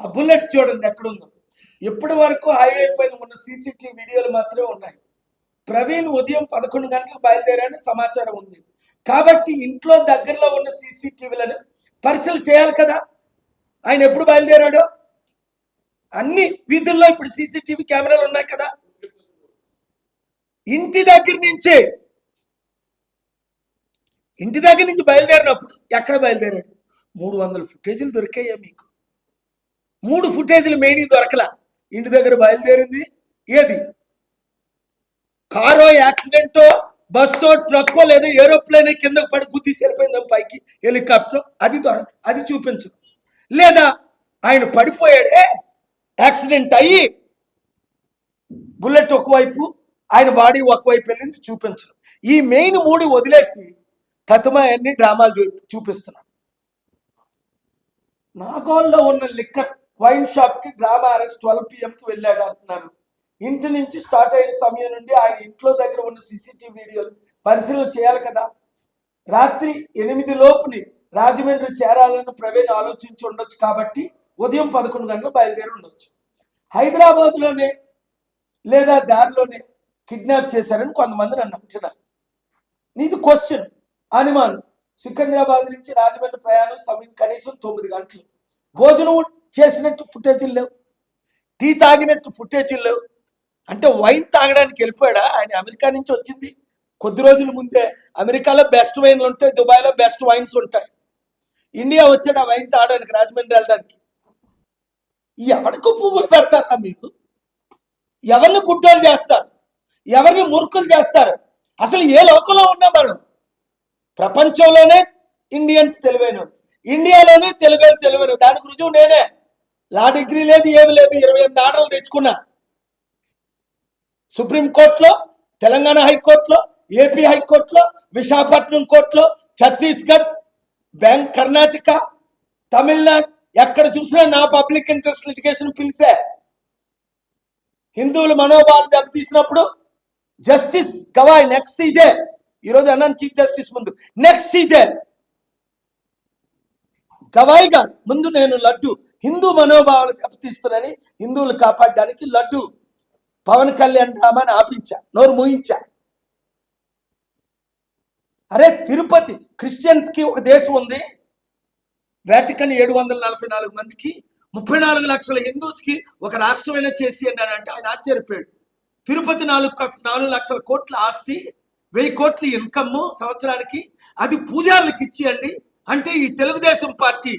ఆ బుల్లెట్ చూడండి ఎక్కడుందో. ఇప్పటి వరకు హైవే పైన ఉన్న సీసీటీవీ వీడియోలు మాత్రమే ఉన్నాయి. ప్రవీణ్ ఉదయం పదకొండు గంటలకు బయలుదేరని సమాచారం ఉంది. కాబట్టి ఇంట్లో దగ్గరలో ఉన్న సీసీటీవీలను పరిశీలన చేయాలి కదా. ఆయన ఎప్పుడు బయలుదేరాడో? అన్ని వీధుల్లో ఇప్పుడు సీసీటీవీ కెమెరాలు ఉన్నాయి కదా. ఇంటి దగ్గర నుంచే ఇంటి దగ్గర నుంచి బయలుదేరినప్పుడు ఎక్కడ బయలుదేరాడు? మూడు వందల ఫుటేజీలు దొరికాయా మీకు? మూడు ఫుటేజీలు మెయిన్ దొరకల. ఇంటి దగ్గర బయలుదేరింది. ఏది? కారో యాక్సిడెంటో బస్సో ట్రక్కో లేదా ఏరోప్లేన్ కిందకు పడి గుద్ది సరిపోయిందా పైకి? హెలికాప్టర్? అది దొర అది చూపించదు లేదా ఆయన పడిపోయాడే యాక్సిడెంట్ అయ్యి బుల్లెట్ ఒకవైపు ఆయన బాడీ ఒకవైపు వెళ్ళింది చూపించడం ఈ మెయిన్ మూడు వదిలేసి తతమా అన్ని డ్రామాలు చూ చూపిస్తున్నాం. నాగోల్లో ఉన్న లిక్కర్ వైన్ షాప్కి డ్రామా అరెస్ట్ ట్వెల్వ్ పిఎం కి వెళ్ళాడు అంటున్నాను. ఇంటి నుంచి స్టార్ట్ అయిన సమయం నుండి ఆయన ఇంట్లో దగ్గర ఉన్న సీసీటీవీ వీడియోలు పరిశీలన చేయాలి కదా. రాత్రి ఎనిమిది లోపుని రాజమండ్రి చేరాలని ప్రవీణ్ ఆలోచించి ఉండొచ్చు కాబట్టి ఉదయం పదకొండు గంటలు బయలుదేరి ఉండొచ్చు. హైదరాబాద్లోనే లేదా దారిలోనే కిడ్నాప్ చేశారని కొంతమంది నన్ను అంటున్నారు. నీది క్వశ్చన్ అనుమానం. సికింద్రాబాద్ నుంచి రాజమండ్రి ప్రయాణం సమయం కనీసం తొమ్మిది గంటలు. భోజనం చేసినట్టు ఫుటేజీలు లేవు. టీ తాగినట్టు ఫుటేజీలు లేవు. అంటే వైన్ తాగడానికి వెళ్ళిపోయాడా? ఆయన అమెరికా నుంచి వచ్చింది. కొద్ది రోజుల ముందే అమెరికాలో బెస్ట్ వైన్లు ఉంటాయి దుబాయ్లో బెస్ట్ వైన్స్ ఉంటాయి. ఇండియా వచ్చాడు ఆ వైన్ తాగడానికి రాజమండ్రి వెళ్ళడానికి. ఎవరికి పువ్వులు పెడతారా మీరు? ఎవరిని గుడ్డోలు చేస్తారు? ఎవరిని మూర్ఖులు చేస్తారు? అసలు ఏ లోకంలో ఉన్నాం మనం? ప్రపంచంలోనే ఇండియన్స్ తెలివైన ఇండియాలోనే తెలుగు తెలివైన దానికి రుజువు నేనే లా డిగ్రీ లేదు ఏమి లేదు. ఇరవై ఎనిమిది ఆర్డర్లు తెచ్చుకున్నా. సుప్రీంకోర్టులో తెలంగాణ హైకోర్టులో ఏపీ హైకోర్టులో విశాఖపట్నం కోర్టులో ఛత్తీస్గఢ్ బ్యాంక్ కర్ణాటక తమిళనాడు ఎక్కడ చూసినా నా పబ్లిక్ ఇంట్రెస్ట్ లిటిగేషన్ పిలిచే హిందువుల మనోభావాలు దెబ్బతీసినప్పుడు జస్టిస్ గవాయ్ నెక్స్ట్ సీజే. ఈరోజు అన్నాను చీఫ్ జస్టిస్ ముందు. Next CJ. గవాయ్ గారు ముందు నేను లడ్డు. హిందూ మనోభావాలు దెబ్బతీస్తున్నాయని హిందువులు కాపాడడానికి లడ్డు పవన్ కళ్యాణ్ డ్రామాని ఆపించా నోరు మూయించా. అరే తిరుపతి క్రిస్టియన్స్కి ఒక దేశం ఉంది. వాటికన్ ఏడు వందల నలభై నాలుగు మందికి ముప్పై నాలుగు లక్షల హిందూస్కి ఒక రాష్ట్రమైనా చేసి అంటే ఆయన ఆశ్చర్యపోయాడు. తిరుపతి నాలుగు నాలుగు లక్షల కోట్ల ఆస్తి వెయ్యి కోట్ల ఇన్కమ్ సంవత్సరానికి అది పూజారులకు ఇచ్చేయండి. అంటే ఈ తెలుగుదేశం పార్టీ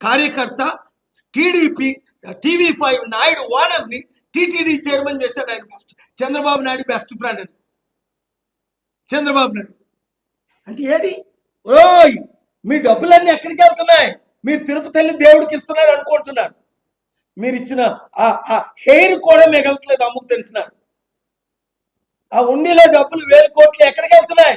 కార్యకర్త టీడీపీ టీవీ ఫైవ్ నాయుడు ఓనర్ని టీటీడీ చైర్మన్ చేశాడు ఆయన best Chandrababu Naidu best friend అని చంద్రబాబు నాయుడు. అంటే ఏది? ఓయ్ మీ డబ్బులన్నీ ఎక్కడికి వెళ్తున్నాయి? మీరు తిరుపతి దేవుడికి ఇస్తున్నారు అనుకుంటున్నారు. మీరు ఇచ్చిన ఆ ఆ హెయిర్ కూడా మిగలట్లేదు అమ్ముకు తింటున్నారు. ఆ ఉండిలో డబ్బులు వేలు కోట్లు ఎక్కడికి వెళ్తున్నాయి?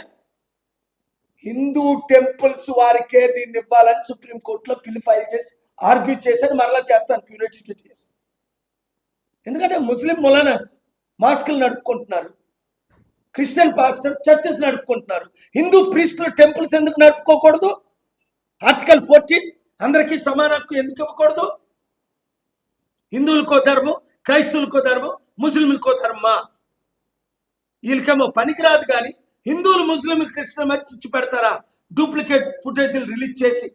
హిందూ టెంపుల్స్ వారికే దీన్ని ఇవ్వాలని సుప్రీంకోర్టులో పిల్లి ఫైల్ చేసి ఆర్గ్యూ చేశాను మరలా చేస్తాను క్యూరేటివ్ చేసి. ఎందుకంటే ముస్లిం మొలానాస్ మాస్కులు నడుపుకుంటున్నారు క్రిస్టియన్ పాస్టర్స్ చర్చెస్ నడుపుకుంటున్నారు హిందూ ప్రీస్టులు టెంపుల్స్ ఎందుకు నడుపుకోకూడదు? ఆర్టికల్ ఫోర్టీన్ అందరికీ సమాన హక్కు ఎందుకు ఇవ్వకూడదు? హిందువులకో ధర్మం క్రైస్తవులకో ధర్మం ముస్లింలకో ధర్మమా? వీళ్ళకేమో పనికిరాదు కానీ హిందువులు ముస్లింలు క్రిస్టియన్ మధ్య పెడతారా? డూప్లికేట్ ఫుటేజీలు రిలీజ్ చేసి